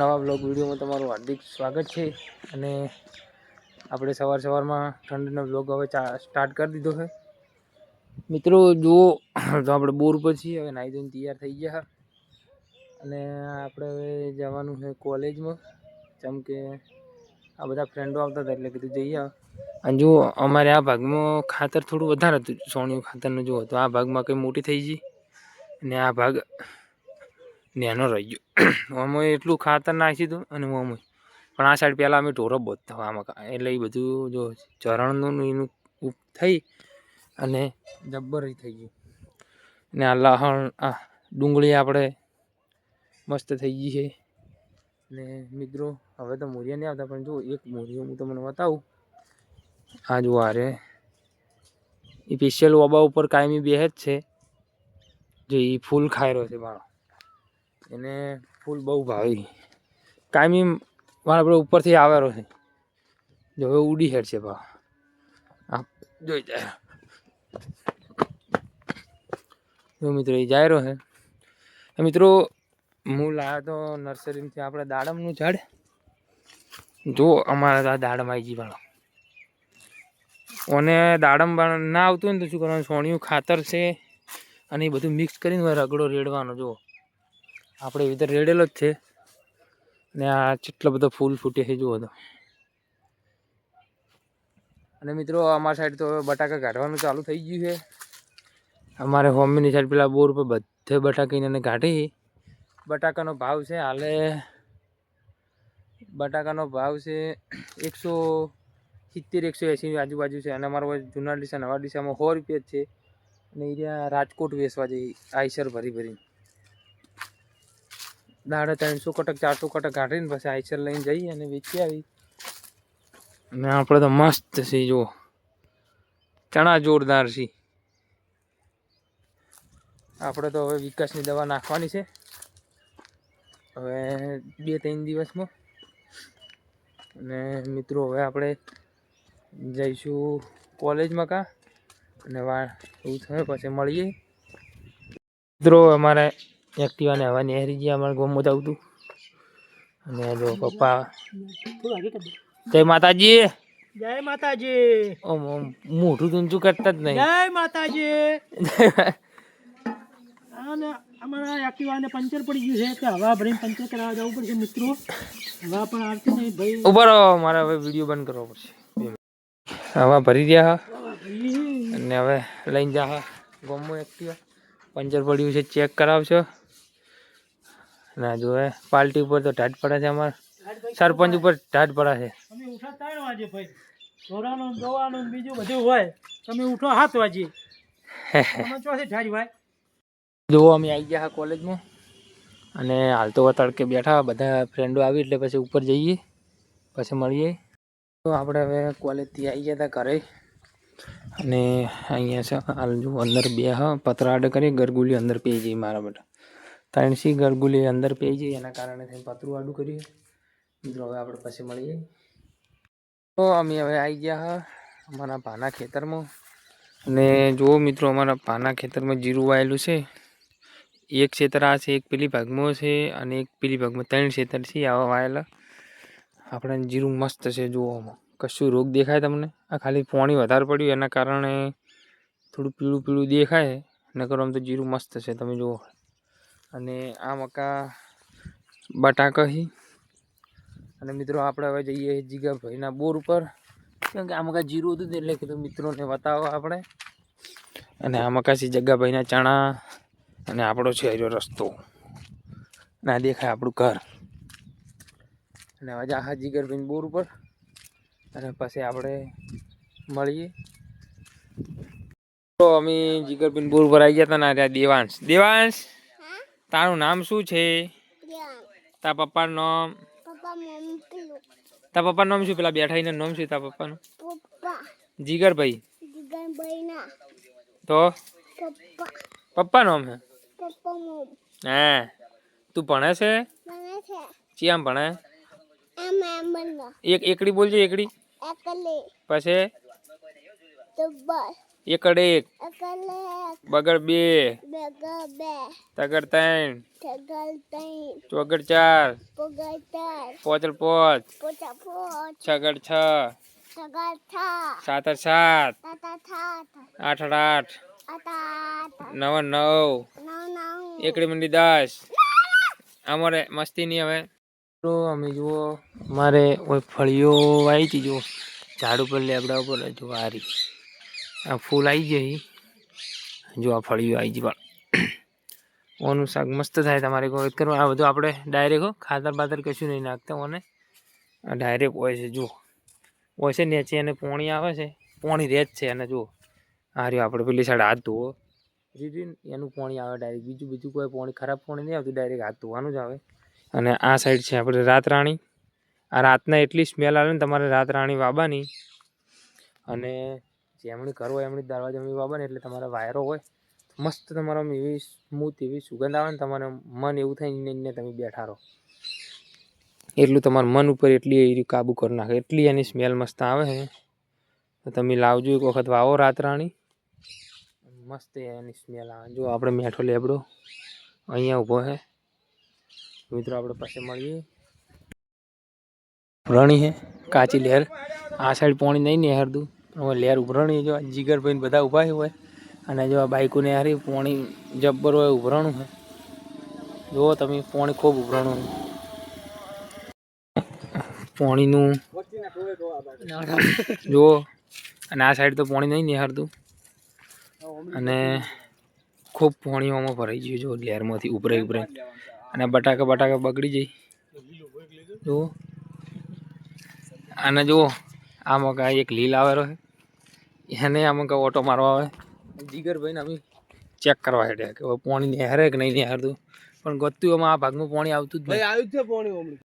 નવા બ્લોગ વિડીયોમાં તમારું હાર્દિક સ્વાગત છે અને આપણે સવાર સવારમાં ઠંડીનો બ્લોગ હવે સ્ટાર્ટ કરી દીધો છે. મિત્રો, જુઓ, તો આપણે બોર પછી હવે નાહી ધોઈને તૈયાર થઈ ગયા. અને આપણે હવે જવાનું છે કોલેજમાં. જેમ કે આ બધા ફ્રેન્ડો આવતા હતા એટલે કીધું જઈએ અને જુઓ, અમારે આ ભાગમાં ખાતર થોડું વધારે હતું. સોણિયું ખાતરનું જુઓ, તો આ ભાગમાં કંઈ મોટી થઈ ગઈ. અને આ ભાગ નેનો રહી ગયો. આમાં એટલું ખાતર નાખી હતું અને આમાં પણ આ સાઈડ પહેલાં અમે ઢોરો બોધતા આમાં એટલે એ બધું જો ચરણનું એનું ઉપ થઈ અને જબ્બર થઈ ગયું. ને આ લહણ, આ ડુંગળી આપણે મસ્ત થઈ ગઈ છે. ને મિત્રો, હવે તો મૂરિયા નહીં આવતા, પણ જો એક મૂરિયો હું તમને બતાવું. આ જો આ રે. એ સ્પેશિયલ ઓબા ઉપર કાયમી બેહે જ છે. જો એ ફૂલ ખાયરો છે મારો. એને ફૂલ બહુ ભાવી. કાયમી મારા આપણે ઉપરથી આવેલો છે. જો હવે ઉડી હેડ છે ભાવ આ જોઈ જાય જો મિત્રો એ જાય છે. મિત્રો, હું લાવ્યો તો નર્સરીમાંથી આપણે દાડમનું ઝાડ. જો અમારા ત્યાં દાડમ આવી ગઈ વાળો. અને દાડમ ના આવતું હોય ને તો શું કરવાનું, સોણિયું ખાતર છે અને એ બધું મિક્સ કરીને રગડો રેડવાનો જો આપણે એવી રીતે રેડેલો જ છે. ને આ કેટલો બધો ફૂલ ફૂટે છે, જુઓ તો. અને મિત્રો, અમારી સાઈડ તો બટાકા કાઢવાનું ચાલુ થઈ ગયું છે. અમારે હોમીની સાઈડ પેલા બોર પર બધે બટાકા એને કાઢી બટાકાનો ભાવ છે હાલે, બટાકાનો ભાવ છે એકસો સિત્તેર, એકસો એંસી આજુબાજુ છે. અને અમારો જૂના ડીસા, નવા ડીસામાં સો રૂપિયા જ છે. અને એ રાજકોટ વેચવા જઈ આઈસર ભરી ભરી દાડે ત્રણસો કટક ચારસો કટક કાઢીને પછી આઈસર લઈને જઈએ અને વેચી આવી અને આપણે તો મસ્ત છે જુઓ. ચણા જોરદાર છે આપણે તો હવે વિકાસની દવા નાખવાની છે. હવે બે, ત્રણ દિવસમાં. અને મિત્રો, હવે આપણે જઈશું કોલેજમાં કાં? અને વા એવું થયું, પછી મળીએ. મિત્રો, અમારે એક્ટિવાને હવા નેહરી ગયા અમારે ગમત આવતું. અને જો પપ્પા જય માતાજી. જય માતાજી. ઓમ ઓમ મોઢું ઊંચું કરતા જ નહીં. જય માતાજી. અને અમારા એક્ટિવાને પંચર પડી ગયું છે કે હવા ભરીને પંચર કરાવવા જવું પડશે મિત્રો. હવા પણ આવતી નહીં ભાઈ ઊભા રહો મારે હવે વીડિયો બંધ કરવો પડશે. હવા ભરી રહ્યા અને હવે લઈને જા ગોમો એક્ટિવા પંચર પડ્યું છે ચેક કરાવશો. ના જો પાલટી પાર્ટી ઉપર તો ટાટ પડે છે અમારે. સરપંચ ઉપર ટાટ પડે છે. તમે ઉઠો ત્રણ વાગે ભાઈ ઢોરાનું દોવાનું બીજું બધું હોય તમે ઉઠો સાત વાગે. જુઓ અમે આવી ગયા કોલેજમાં. અને હાલ તો તડકે બેઠા બધા ફ્રેન્ડો આવી એટલે પછી ઉપર જઈએ પછી મળીએ. તો આપણે હવે કોલેજથી આવી ગયા હતા ઘરે. અને અહીંયા છે હાલ જો અંદર બે હા પતરા આડે કરી ગરગુલી અંદર પી જઈએ મારા બેટા ત્રણ સી ગરગુલી અંદર પી જઈએ એના કારણે થઈને પતરું આડું કર્યું મિત્રો, હવે આપણે પછી મળીએ. તો અમે હવે આવી ગયા હા અમારા પાના ખેતરમાં. અને જુઓ મિત્રો, અમારા પાના ખેતરમાં જીરું વાયેલું છે. એક ખેતર આ છે, એક પેલી ભાગમાં છે અને એક પેલી ભાગમાં ત્રણ ખેતર છે, આવા વાયેલા. આપણે જીરું મસ્ત છે, જુઓ આમાં. કશું રોગ દેખાય તમને? આ ખાલી પાણી વધારે પડ્યું, એના કારણે થોડું પીળું પીળું દેખાય. નકર આમ તો જીરું મસ્ત છે, તમે જુઓ. અને આ મકા બટાકા છે અને મિત્રો આપણે હવે જઈએ જીગાભાઈના બોર ઉપર. કેમ કે આ મકા જીરું હતું એટલે કીધું મિત્રોને બતાવો આપણે. અને આ મકા છે જગ્ગાભાઈના ચણા અને આપણો છે હર્યો રસ્તો. ના દેખાય આપણું ઘર. અને હવે જા હા જીગરભાઈ બોર ઉપર. અને પછી આપણે મળીએ. તો અમે જીગરભાઈ બોર ઉપર આવી ગયા હતા ને દેવાંશ. દેવાંશ! તારું નામ શું છે? તારા પપ્પાનું નામ? તારા પપ્પાનું નામ શું? પેલા બેઠા નામ શું તારા પપ્પાનું? પપ્પા. જીગરભાઈ. તો? પપ્પા. નામ હે? હા. તું ભણે છે? ચિયામ ભણે? એક એકડી બોલજે એકડી. પછી? એકડ એક બગડ બે તગડ ત્રણ ચોગડ ચાર પોચડ પોચ છગડ છ થા સાત આઠ આઠ નવ નવ એકડી મંડી દસ. અમારે મસ્તી નહીં હવે. તો અમે જુઓ અમારે કોઈ ફળીઓ આવી હતી જુઓ. ઝાડ ઉપર લેબડા ઉપર જો આ રહી આ ફૂલ આવી જાય જો આ ફળીઓ આવી જાય પણ ઓનું શાક મસ્ત થાય તમારે કોઈ કરવા આ બધું આપણે ડાયરેક્ટ ખાતર બાતર કશું નહીં નાખતા ઓને. આ ડાયરેક્ટ હોય છે, જુઓ. હોય છે નેચે અને પોણી આવે છે, પોણી રહે છે અને જુઓ. આ રહ્યો આપણે પેલી સાઈડ હાથ ધોવો. એનું પાણી આવે ડાયરેક્ટ બીજું બીજું કોઈ પાણી, ખરાબ પાણી નહીં આવતું ડાયરેક્ટ હાથ ધોવાનું જ આવે. અને આ સાઈડ છે આપણે રાત રાણી આ રાતના એટલી સ્મેલ આવે ને, તમારે રાત રાણી વાવવાની. અને જેમણી કરો એમણી દરવાજા જમણી વાવવાની એટલે તમારા વાયરો હોય, મસ્ત તમારો એવી સ્મૂથ એવી સુગંધ આવે ને તમારે મન એવું થાય ને એને તમે બેઠા રહો. એટલું તમારા મન ઉપર એટલી એ કાબુ કરી નાખે, એટલી એની સ્મેલ મસ્ત આવે છે તમે લાવજો એક વખત વાવો રાત રાણી. મસ્ત એની સ્મેલ આવે. જો આપણે મેઠો લેબડો અહીંયા ઊભો છે મિત્રો, આપણે પાસે મળીએ. રણી છે કાચી લહેર. આ સાઈડ પાણી નહીં નેહરતું. હવે લેર ઉભરણી જો જીગર જીગરભાઈ બધા ઊભા હોય, અને જો આ બાઈકો ને હારી પોણી જબ્બર હોય ઉભરણું હોય જુઓ તમે, પોણી ખૂબ ઉભરણું પોણીનું જુઓ, અને આ સાઈડ તો પોણી નહીં નિહાળતું. અને ખૂબ પોણીઓમાં ભરાઈ ગયું જો લેરમાંથી ઉભરે ઉભરે અને બટાકા બટાકા બગડી જાય. જુઓ. અને જુઓ, આમાં કાંઈ એક લીલ આવેલો છે. એને આમ કે ઓટો મારવા આવે. જીગરભાઈને અમે ચેક કરવા હેડ્યા કે હવે પાણી નહેરે કે નહીં નહેરતું પણ ગતું એમાં આ ભાગમાં પાણી આવતું જ નહીં. આવ્યું છે પાણી હમણાં.